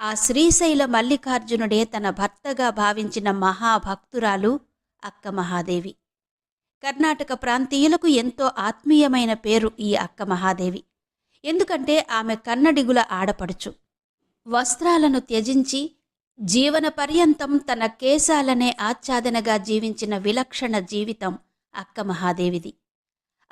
ఆ శ్రీశైల మల్లికార్జునుడే తన భర్తగా భావించిన మహాభక్తురాలు అక్క మహాదేవి. కర్ణాటక ప్రాంతీయులకు ఎంతో ఆత్మీయమైన పేరు ఈ అక్క మహాదేవి. ఎందుకంటే ఆమె కన్నడిగుల ఆడపడుచు. వస్త్రాలను త్యజించి జీవన పర్యంతం తన కేశాలనే ఆచ్ఛాదనగా జీవించిన విలక్షణ జీవితం అక్క మహాదేవిది.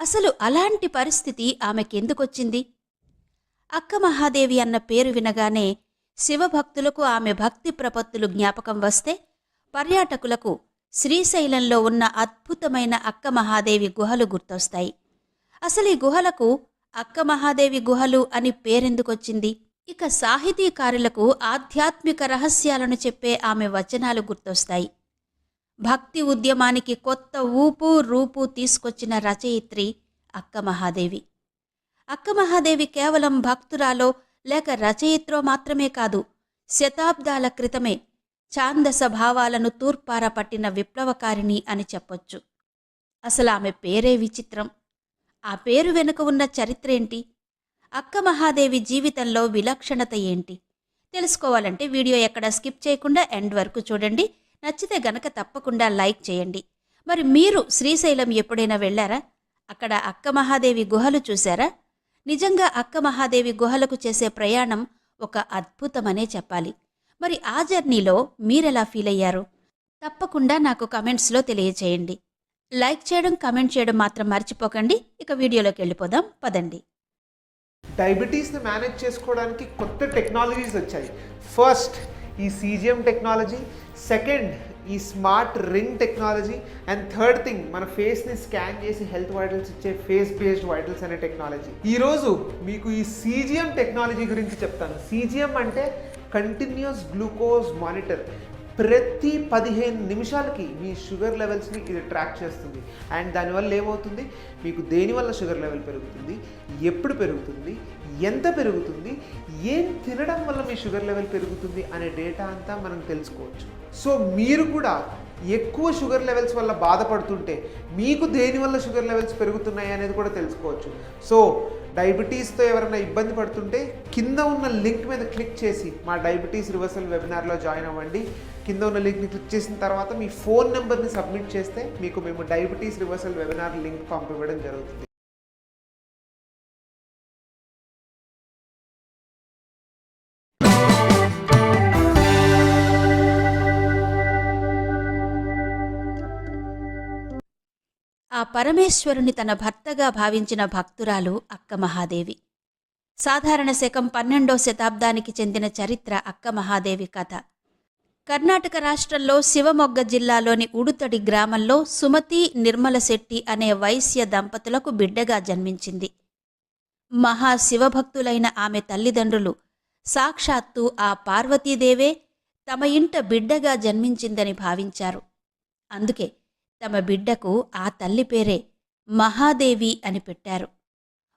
అసలు అలాంటి పరిస్థితి ఆమెకెందుకొచ్చింది? అక్క మహాదేవి అన్న పేరు వినగానే శివభక్తులకు ఆమె భక్తి ప్రపత్తులు జ్ఞాపకం వస్తే పర్యాటకులకు శ్రీశైలంలో ఉన్న అద్భుతమైన అక్క మహాదేవి గుహలు గుర్తొస్తాయి. అసలు ఈ గుహలకు అక్క మహాదేవి గుహలు అని పేరెందుకొచ్చింది? ఇక సాహితీకారులకు ఆధ్యాత్మిక రహస్యాలను చెప్పే ఆమె వచనాలు గుర్తొస్తాయి. భక్తి ఉద్యమానికి కొత్త ఊపు రూపు తీసుకొచ్చిన రచయిత్రి అక్క మహాదేవి. అక్క మహాదేవి కేవలం భక్తురాలో లేక రచయిత్రో మాత్రమే కాదు శతాబ్దాల క్రితమే ఛాందస భావాలను తూర్పార పట్టిన విప్లవకారిణి అని చెప్పొచ్చు. అసలు ఆమె పేరే విచిత్రం. ఆ పేరు వెనుక ఉన్న చరిత్ర ఏంటి? అక్క మహాదేవి జీవితంలో విలక్షణత ఏంటి? తెలుసుకోవాలంటే వీడియో ఎక్కడ స్కిప్ చేయకుండా ఎండ్ వరకు చూడండి. నచ్చితే గనక తప్పకుండా లైక్ చేయండి. మరి మీరు శ్రీశైలం ఎప్పుడైనా వెళ్ళారా? అక్కడ అక్క మహాదేవి గుహలు చూశారా? నిజంగా అక్క మహాదేవి గుహలకు చేసే ప్రయాణం ఒక అద్భుతమనే చెప్పాలి. మరి ఆ జర్నీలో మీరెలా ఫీల్ అయ్యారు? తప్పకుండా నాకు కమెంట్స్లో తెలియచేయండి. లైక్ చేయడం కమెంట్ చేయడం మాత్రం మర్చిపోకండి. ఇక వీడియోలోకి వెళ్ళిపోదాం. పదండి. డయాబెటీస్ని మేనేజ్ చేసుకోవడానికి కొత్త టెక్నాలజీస్ వచ్చాయి. ఫస్ట్ ఈ సీజిఎం టెక్నాలజీ సెకండ్ ఈ smart ring technology and third thing మన ఫేస్ని స్కాన్ చేసి హెల్త్ వైటల్స్ ఇచ్చే ఫేస్ బేస్డ్ వైటల్స్ అనే టెక్నాలజీ. ఈరోజు మీకు ఈ సీజిఎం టెక్నాలజీ గురించి చెప్తాను. సీజిఎం అంటే కంటిన్యూస్ గ్లూకోజ్ మానిటర్ ప్రతి పదిహేను నిమిషాలకి మీ షుగర్ లెవెల్స్ని ఇది ట్రాక్ చేస్తుంది. అండ్ దానివల్ల ఏమవుతుంది? మీకు దేనివల్ల షుగర్ లెవెల్ పెరుగుతుంది? ఎప్పుడు పెరుగుతుంది? ఎంత పెరుగుతుంది? ఏం తినడం వల్ల మీ షుగర్ లెవెల్ పెరుగుతుంది? అనే డేటా అంతా మనం తెలుసుకోవచ్చు. సో మీరు కూడా ఎక్కువ షుగర్ లెవెల్స్ వల్ల బాధపడుతుంటే మీకు దేనివల్ల షుగర్ లెవెల్స్ పెరుగుతున్నాయి అనేది కూడా తెలుసుకోవచ్చు. సో డయాబెటీస్తో ఎవరైనా ఇబ్బంది పడుతుంటే కింద ఉన్న లింక్ మీద క్లిక్ చేసి మా డయాబెటీస్ రివర్సల్ వెబినార్లో జాయిన్ అవ్వండి. కింద ఉన్న లింక్ని క్లిక్ చేసిన తర్వాత మీ ఫోన్ నెంబర్ని సబ్మిట్ చేస్తే మీకు మేము డయాబెటీస్ రివర్సల్ వెబినార్ లింక్ పంపివ్వడం జరుగుతుంది. ఆ పరమేశ్వరుని తన భర్తగా భావించిన భక్తురాలు అక్క మహాదేవి. సాధారణ శకం పన్నెండో శతాబ్దానికి చెందిన చరిత్ర అక్క మహాదేవి కథ. కర్ణాటక రాష్ట్రంలో శివమొగ్గ జిల్లాలోని ఉడుతడి గ్రామంలో సుమతి నిర్మల శెట్టి అనే వైశ్య దంపతులకు బిడ్డగా జన్మించింది. మహా శివభక్తులైన ఆమె తల్లిదండ్రులు సాక్షాత్తు ఆ పార్వతీదేవే తమ ఇంట బిడ్డగా జన్మించిందని భావించారు. అందుకే తమ బిడ్డకు ఆ తల్లి పేరే మహాదేవి అని పెట్టారు.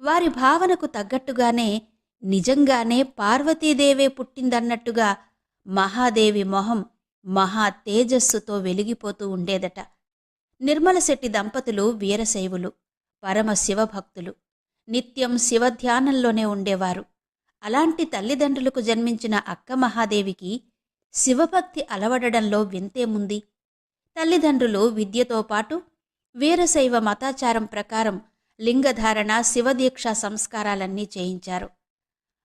వారి భావనకు తగ్గట్టుగానే నిజంగానే పార్వతీదేవే పుట్టిందన్నట్టుగా మహాదేవి మొహం మహా తేజస్సుతో వెలిగిపోతూ ఉండేదట. నిర్మలశెట్టి దంపతులు వీరశైవులు పరమ శివభక్తులు నిత్యం శివధ్యానంలోనే ఉండేవారు. అలాంటి తల్లిదండ్రులకు జన్మించిన అక్క మహాదేవికి శివభక్తి అలవడడంలో వింతేముంది తల్లిదండ్రులు విద్యతో పాటు వీరశైవ మతాచారం ప్రకారం లింగధారణ శివదీక్ష సంస్కారాలన్నీ చేయించారు.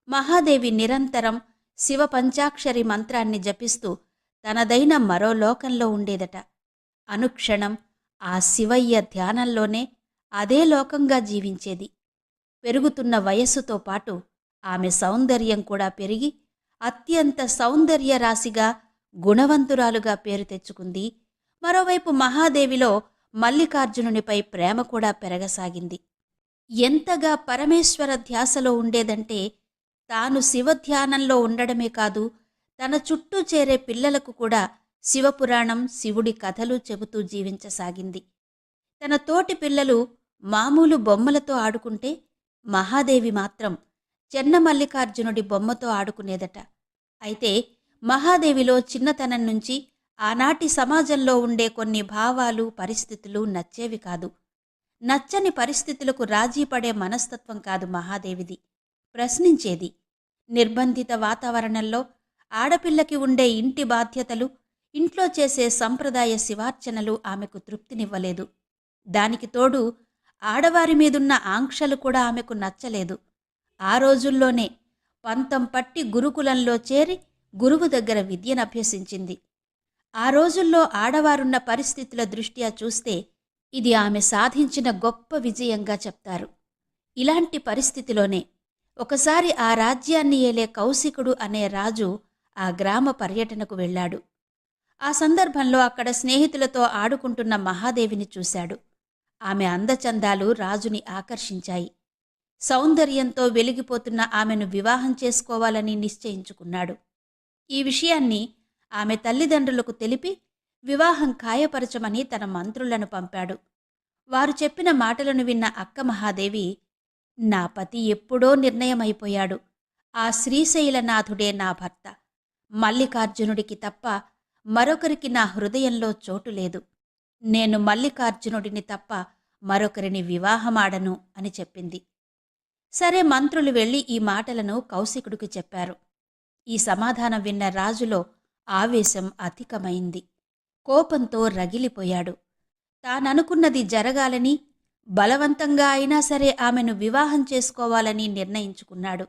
మహాదేవి నిరంతరం శివ పంచాక్షరి మంత్రాన్ని జపిస్తూ తనదైన మరో లోకంలో ఉండేదట. అనుక్షణం ఆ శివయ్య ధ్యానంలోనే అదే లోకంగా జీవించేది. పెరుగుతున్న వయస్సుతో పాటు ఆమె సౌందర్యం కూడా పెరిగి అత్యంత సౌందర్య రాశిగా గుణవంతురాలుగా పేరు తెచ్చుకుంది మరోవైపు మహాదేవిలో మల్లికార్జునునిపై ప్రేమ కూడా పెరగసాగింది. ఎంతగా పరమేశ్వర ధ్యాసలో ఉండేదంటే తాను శివధ్యానంలో ఉండడమే కాదు తన చుట్టూ చేరే పిల్లలకు కూడా శివపురాణం శివుడి కథలు చెబుతూ జీవించసాగింది. తన తోటి పిల్లలు మామూలు బొమ్మలతో ఆడుకుంటే మహాదేవి మాత్రం చెన్నమల్లికార్జునుడి బొమ్మతో ఆడుకునేదట. అయితే మహాదేవిలో చిన్నతనం నుంచి ఆనాటి సమాజంలో ఉండే కొన్ని భావాలు పరిస్థితులు నచ్చేవి కాదు. నచ్చని పరిస్థితులకు రాజీ పడే మనస్తత్వం కాదు మహాదేవిది. ప్రశ్నించేది నిర్బంధిత వాతావరణంలో ఆడపిల్లకి ఉండే ఇంటి బాధ్యతలు ఇంట్లో చేసే సంప్రదాయ శివార్చనలు ఆమెకు తృప్తినివ్వలేదు. దానికి తోడు ఆడవారి మీదున్న ఆంక్షలు కూడా ఆమెకు నచ్చలేదు. ఆ రోజుల్లోనే పంతం పట్టి గురుకులంలో చేరి గురువు దగ్గర విద్యనభ్యసించింది ఆ రోజుల్లో ఆడవారున్న పరిస్థితుల దృష్ట్యా చూస్తే ఇది ఆమె సాధించిన గొప్ప విజయంగా చెప్తారు. ఇలాంటి పరిస్థితిలోనే ఒకసారి ఆ రాజ్యాన్ని ఏలే కౌశికుడు అనే రాజు ఆ గ్రామ పర్యటనకు వెళ్ళాడు. ఆ సందర్భంలో అక్కడ స్నేహితులతో ఆడుకుంటున్న మహాదేవిని చూశాడు. ఆమె అందచందాలు రాజుని ఆకర్షించాయి. సౌందర్యంతో వెలిగిపోతున్న ఆమెను వివాహం చేసుకోవాలని నిశ్చయించుకున్నాడు. ఈ విషయాన్ని ఆమె తల్లిదండ్రులకు తెలిపి వివాహం ఖాయపరచమని తన మంత్రులను పంపాడు. వారు చెప్పిన మాటలను విన్న అక్క మహాదేవి నా పతి ఎప్పుడో నిర్ణయమైపోయాడు. ఆ శ్రీశైలనాథుడే నా భర్త. మల్లికార్జునుడికి తప్ప మరొకరికి నా హృదయంలో చోటు లేదు. నేను మల్లికార్జునుడిని తప్ప మరొకరిని వివాహమాడను అని చెప్పింది. సరే మంత్రులు వెళ్ళి ఈ మాటలను కౌశికుడికి చెప్పారు. ఈ సమాధానం విన్న రాజులో ఆవేశం అధికమైంది. కోపంతో రగిలిపోయాడు. తాననుకున్నది జరగాలని బలవంతంగా అయినా సరే ఆమెను వివాహం చేసుకోవాలని నిర్ణయించుకున్నాడు.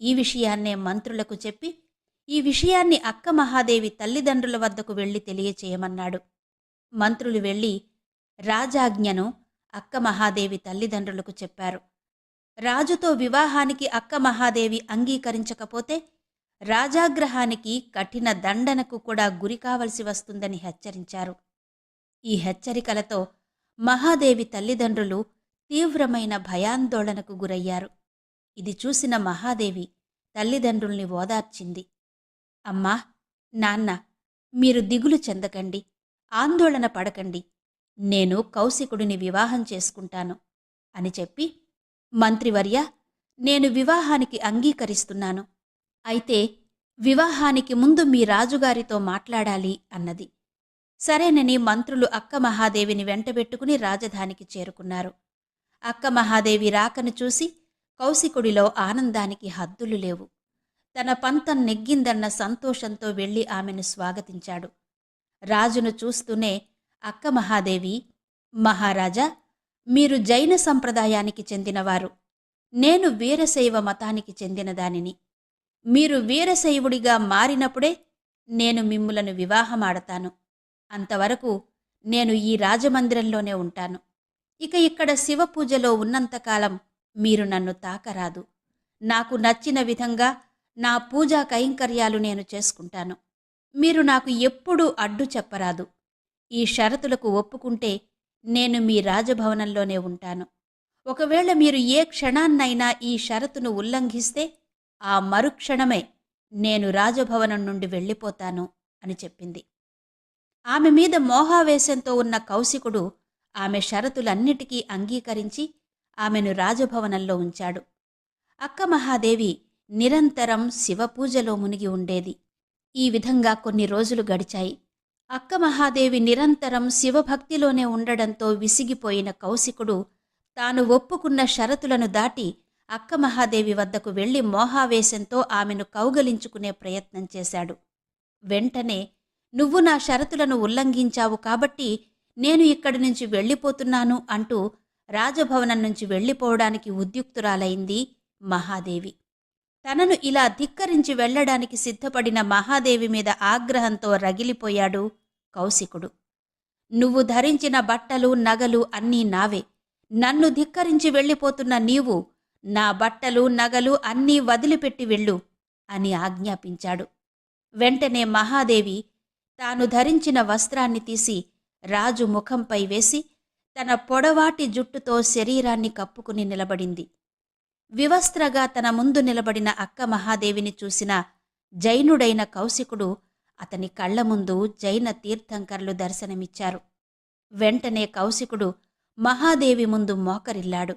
ఈ విషయాన్నే మంత్రులకు చెప్పి ఈ విషయాన్ని అక్క మహాదేవి తల్లిదండ్రుల వద్దకు వెళ్ళి తెలియచేయమన్నాడు. మంత్రులు వెళ్ళి రాజాజ్ఞను అక్క మహాదేవి తల్లిదండ్రులకు చెప్పారు. రాజుతో వివాహానికి అక్క మహాదేవి అంగీకరించకపోతే రాజాగ్రహానికి కఠిన దండనకు కూడా గురి కావలసి వస్తుందని హెచ్చరించారు. ఈ హెచ్చరికలతో మహాదేవి తల్లిదండ్రులు తీవ్రమైన భయాందోళనకు గురయ్యారు. ఇది చూసిన మహాదేవి తల్లిదండ్రుల్ని ఓదార్చింది. అమ్మా నాన్న మీరు దిగులు చెందకండి ఆందోళన పడకండి నేను కౌశికుడిని వివాహం చేసుకుంటాను అని చెప్పి మంత్రివర్య నేను వివాహానికి అంగీకరిస్తున్నాను అయితే వివాహానికి ముందు మీ రాజుగారితో మాట్లాడాలి అన్నది. సరేనని మంత్రులు అక్క మహాదేవిని వెంటబెట్టుకుని రాజధానికి చేరుకున్నారు. అక్క మహాదేవి రాకను చూసి కౌశికుడిలో ఆనందానికి హద్దులు లేవు. తన పంతం నెగ్గిందన్న సంతోషంతో వెళ్ళి ఆమెను స్వాగతించాడు. రాజును చూస్తూనే అక్క మహాదేవి మహారాజా మీరు జైన సంప్రదాయానికి చెందినవారు. నేను వీరశైవ మతానికి చెందిన దానిని మీరు వీరశైవుడిగా మారినప్పుడే నేను మిమ్ములను వివాహమాడతాను. అంతవరకు నేను ఈ రాజమందిరంలోనే ఉంటాను. ఇక ఇక్కడ శివ పూజలో ఉన్నంతకాలం మీరు నన్ను తాకరాదు. నాకు నచ్చిన విధంగా నా పూజా కైంకర్యాలు నేను చేసుకుంటాను. మీరు నాకు ఎప్పుడూ అడ్డు చెప్పరాదు. ఈ షరతులకు ఒప్పుకుంటే నేను మీ రాజభవనంలోనే ఉంటాను. ఒకవేళ మీరు ఏ క్షణాన్నైనా ఈ షరతును ఉల్లంఘిస్తే ఆ మరుక్షణమే నేను రాజభవనం నుండి వెళ్ళిపోతాను అని చెప్పింది. ఆమె మీద మోహావేశంతో ఉన్న కౌశికుడు ఆమె షరతులన్నిటికీ అంగీకరించి ఆమెను రాజభవనంలో ఉంచాడు. అక్క మహాదేవి నిరంతరం శివపూజలో మునిగి ఉండేది. ఈ విధంగా కొన్ని రోజులు గడిచాయి. అక్క మహాదేవి నిరంతరం శివభక్తిలోనే ఉండడంతో విసిగిపోయిన కౌశికుడు తాను ఒప్పుకున్న షరతులను దాటి అక్క మహాదేవి వద్దకు వెళ్ళి మోహావేశంతో ఆమెను కౌగలించుకునే ప్రయత్నం చేశాడు. వెంటనే నువ్వు నా షరతులను ఉల్లంఘించావు కాబట్టి నేను ఇక్కడి నుంచి వెళ్ళిపోతున్నాను అంటూ రాజభవనం నుంచి వెళ్ళిపోవడానికి ఉద్యుక్తురాలైంది మహాదేవి. తనను ఇలా ధిక్కరించి వెళ్ళడానికి సిద్ధపడిన మహాదేవి మీద ఆగ్రహంతో రగిలిపోయాడు కౌశికుడు. నువ్వు ధరించిన బట్టలు నగలు అన్నీ నావే. నన్ను ధిక్కరించి వెళ్ళిపోతున్న నీవు నా బట్టలు నగలు అన్నీ వదిలిపెట్టి వెళ్ళు అని ఆజ్ఞాపించాడు. వెంటనే మహాదేవి తాను ధరించిన వస్త్రాన్ని తీసి రాజు ముఖంపై వేసి తన పొడవాటి జుట్టుతో శరీరాన్ని కప్పుకుని నిలబడింది. వివస్త్రగా తన ముందు నిలబడిన అక్క మహాదేవిని చూసిన జైనుడైన కౌశికుడు అతని కళ్ళ ముందు జైన తీర్థంకర్లు దర్శనమిచ్చారు. వెంటనే కౌశికుడు మహాదేవి ముందు మోకరిల్లాడు.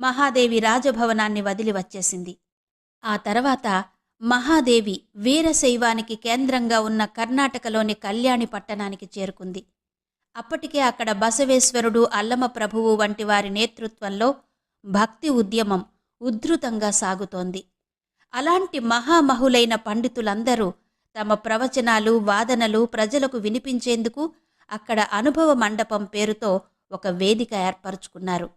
మహాదేవి రాజభవనాన్ని వదిలి వచ్చేసింది. ఆ తర్వాత మహాదేవి వీరశైవానికి కేంద్రంగా ఉన్న కర్ణాటకలోని కళ్యాణి పట్టణానికి చేరుకుంది. అప్పటికే అక్కడ బసవేశ్వరుడు అల్లమ ప్రభువు వంటి వారి నేతృత్వంలో భక్తి ఉద్యమం ఉద్ధృతంగా సాగుతోంది. అలాంటి మహామహులైన పండితులందరూ తమ ప్రవచనాలు వాదనలు ప్రజలకు వినిపించేందుకు అక్కడ అనుభవ మండపం పేరుతో ఒక వేదిక ఏర్పరచుకున్నారు.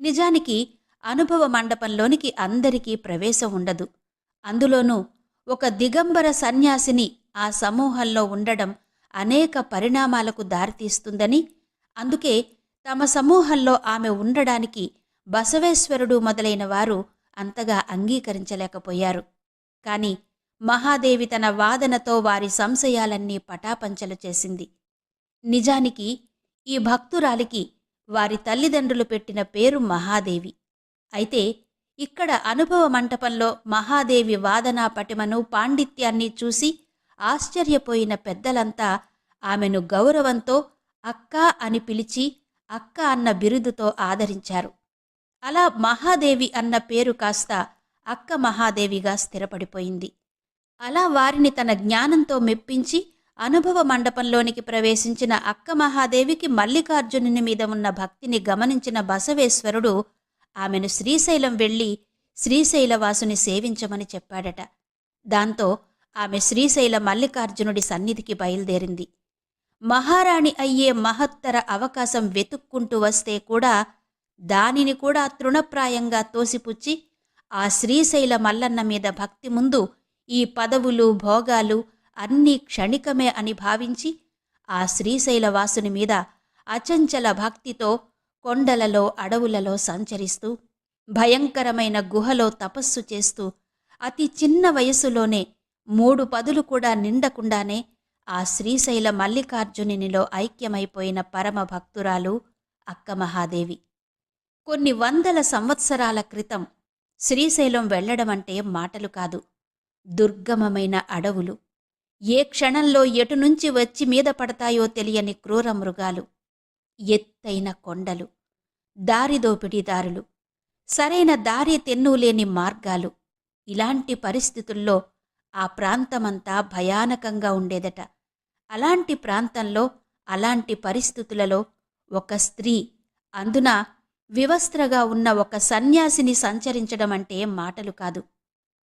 నిజానికి అనుభవ మండపంలోనికి అందరికీ ప్రవేశం ఉండదు. అందులోనూ ఒక దిగంబర సన్యాసిని ఆ సమూహంలో ఉండడం అనేక పరిణామాలకు దారితీస్తుందని అందుకే తమ సమూహంలో ఆమె ఉండడానికి బసవేశ్వరుడు మొదలైన వారు అంతగా అంగీకరించలేకపోయారు. కాని మహాదేవి తన వాదనతో వారి సంశయాలన్నీ పటాపంచలు చేసింది. నిజానికి ఈ భక్తురాలికి వారి తల్లిదండ్రులు పెట్టిన పేరు మహాదేవి. అయితే ఇక్కడ అనుభవ మంటపంలో మహాదేవి వాదనా పటిమను పాండిత్యాన్ని చూసి ఆశ్చర్యపోయిన పెద్దలంతా ఆమెను గౌరవంతో అక్క అని పిలిచి అక్క అన్న బిరుదుతో ఆదరించారు. అలా మహాదేవి అన్న పేరు కాస్త అక్క మహాదేవిగా స్థిరపడిపోయింది. అలా వారిని తన జ్ఞానంతో మెప్పించి అనుభవ మండపంలోనికి ప్రవేశించిన అక్క మహాదేవికి మల్లికార్జునుని మీద ఉన్న భక్తిని గమనించిన బసవేశ్వరుడు ఆమెను శ్రీశైలం వెళ్ళి శ్రీశైలవాసుని సేవించమని చెప్పాడట. దాంతో ఆమె శ్రీశైల మల్లికార్జునుడి సన్నిధికి బయలుదేరింది. మహారాణి అయ్యే మహత్తర అవకాశం వెతుక్కుంటూ వస్తే కూడా దానిని కూడా తృణప్రాయంగా తోసిపుచ్చి ఆ శ్రీశైల మల్లన్న మీద భక్తి ముందు ఈ పదవులు భోగాలు అన్నీ క్షణికమే అని భావించి ఆ శ్రీశైలవాసుని మీద అచంచల భక్తితో కొండలలో అడవులలో సంచరిస్తూ భయంకరమైన గుహలో తపస్సు చేస్తూ అతి చిన్న వయసులోనే మూడు పదులు కూడా నిండకుండానే ఆ శ్రీశైల మల్లికార్జునినిలో ఐక్యమైపోయిన పరమ భక్తురాలు అక్క మహాదేవి. కొన్ని వందల సంవత్సరాల క్రితం శ్రీశైలం వెళ్ళడమంటే మాటలు కాదు దుర్గమమైన అడవులు. ఏ క్షణంలో ఎటు నుంచి వచ్చి మీద పడతాయో తెలియని క్రూర మృగాలు. ఎత్తైన కొండలు దారిదోపిడీదారులు సరైన దారి తెన్నులేని మార్గాలు. ఇలాంటి పరిస్థితుల్లో ఆ ప్రాంతమంతా భయానకంగా ఉండేదట. అలాంటి ప్రాంతంలో అలాంటి పరిస్థితులలో ఒక స్త్రీ అందున వివస్త్రగా ఉన్న ఒక సన్యాసిని సంచరించడం అంటే మాటలు కాదు.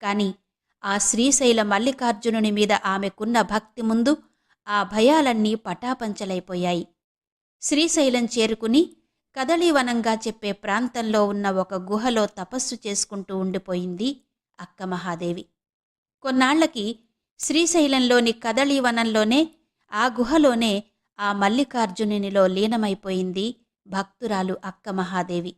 కాని ఆ శ్రీశైల మల్లికార్జునుని మీద ఆమెకున్న భక్తి ముందు ఆ భయాలన్నీ పటాపంచలైపోయాయి. శ్రీశైలం చేరుకుని కదళీవనంగా చెప్పే ప్రాంతంలో ఉన్న ఒక గుహలో తపస్సు చేసుకుంటూ ఉండిపోయింది అక్క మహాదేవి. కొన్నాళ్ళకి శ్రీశైలంలోని కదళీవనంలోనే ఆ గుహలోనే ఆ మల్లికార్జునునిలో లీనమైపోయింది భక్తురాలు అక్క మహాదేవి.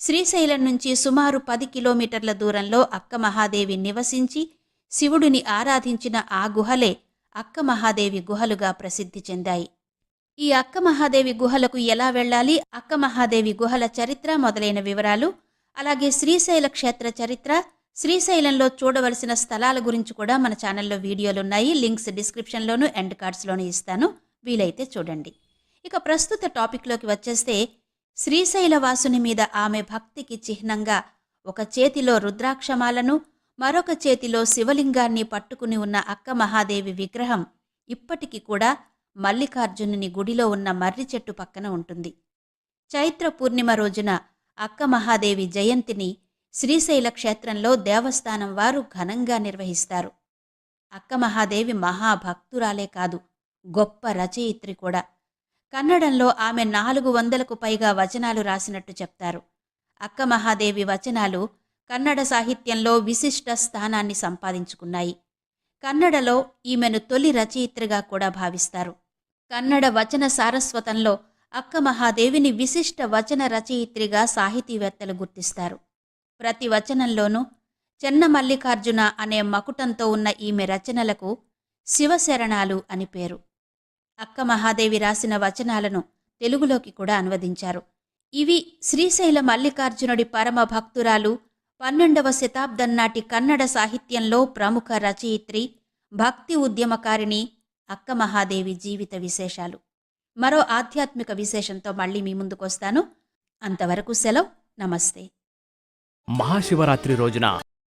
శ్రీశైలం నుంచి సుమారు పది కిలోమీటర్ల దూరంలో అక్క మహాదేవి నివసించి శివుడిని ఆరాధించిన ఆ గుహలే అక్క మహాదేవి గుహలుగా ప్రసిద్ధి చెందాయి. ఈ అక్క మహాదేవి గుహలకు ఎలా వెళ్ళాలి? అక్క మహాదేవి గుహల చరిత్ర మొదలైన వివరాలు అలాగే శ్రీశైల క్షేత్ర చరిత్ర శ్రీశైలంలో చూడవలసిన స్థలాల గురించి కూడా మన ఛానల్లో వీడియోలున్నాయి. లింక్స్ డిస్క్రిప్షన్లోను ఎండ్ కార్డ్స్లోనూ ఇస్తాను. వీలైతే చూడండి. ఇక ప్రస్తుత టాపిక్లోకి వచ్చేస్తే శ్రీశైల వాసుని మీద ఆమె భక్తికి చిహ్నంగా ఒక చేతిలో రుద్రాక్షమాలను మరొక చేతిలో శివలింగాన్ని పట్టుకుని ఉన్న అక్క మహాదేవి విగ్రహం ఇప్పటికి కూడా మల్లికార్జునుని గుడిలో ఉన్న మర్రి చెట్టు పక్కన ఉంటుంది. చైత్ర పూర్ణిమ రోజున అక్క మహాదేవి జయంతిని శ్రీశైల క్షేత్రంలో దేవస్థానం వారు ఘనంగా నిర్వహిస్తారు. అక్క మహాదేవి మహాభక్తురాలే కాదు గొప్ప రచయిత్రి కూడా. కన్నడంలో ఆమె నాలుగు వందలకు పైగా వచనాలు రాసినట్టు చెప్తారు. అక్క మహాదేవి వచనాలు కన్నడ సాహిత్యంలో విశిష్ట స్థానాన్ని సంపాదించుకున్నాయి. కన్నడలో ఈమెను తొలి రచయిత్రిగా కూడా భావిస్తారు. కన్నడ వచన సారస్వతంలో అక్క మహాదేవిని విశిష్ట వచన రచయిత్రిగా సాహితీవేత్తలు గుర్తిస్తారు. ప్రతి వచనంలోనూ చెన్న మల్లికార్జున అనే మకుటంతో ఉన్న ఈమె రచనలకు శివశరణాలు అని పేరు. అక్క మహాదేవి రాసిన వచనాలను తెలుగులోకి కూడా అనువదించారు. ఇవి శ్రీశైల మల్లికార్జునుడి పరమ భక్తురాలు పన్నెండవ శతాబ్దం నాటి కన్నడ సాహిత్యంలో ప్రముఖ రచయిత్రి భక్తి ఉద్యమకారిణి అక్క మహాదేవి జీవిత విశేషాలు. మరో ఆధ్యాత్మిక విశేషంతో మళ్ళీ మీ ముందుకొస్తాను. అంతవరకు సెలవు. నమస్తే. మహాశివరాత్రి రోజున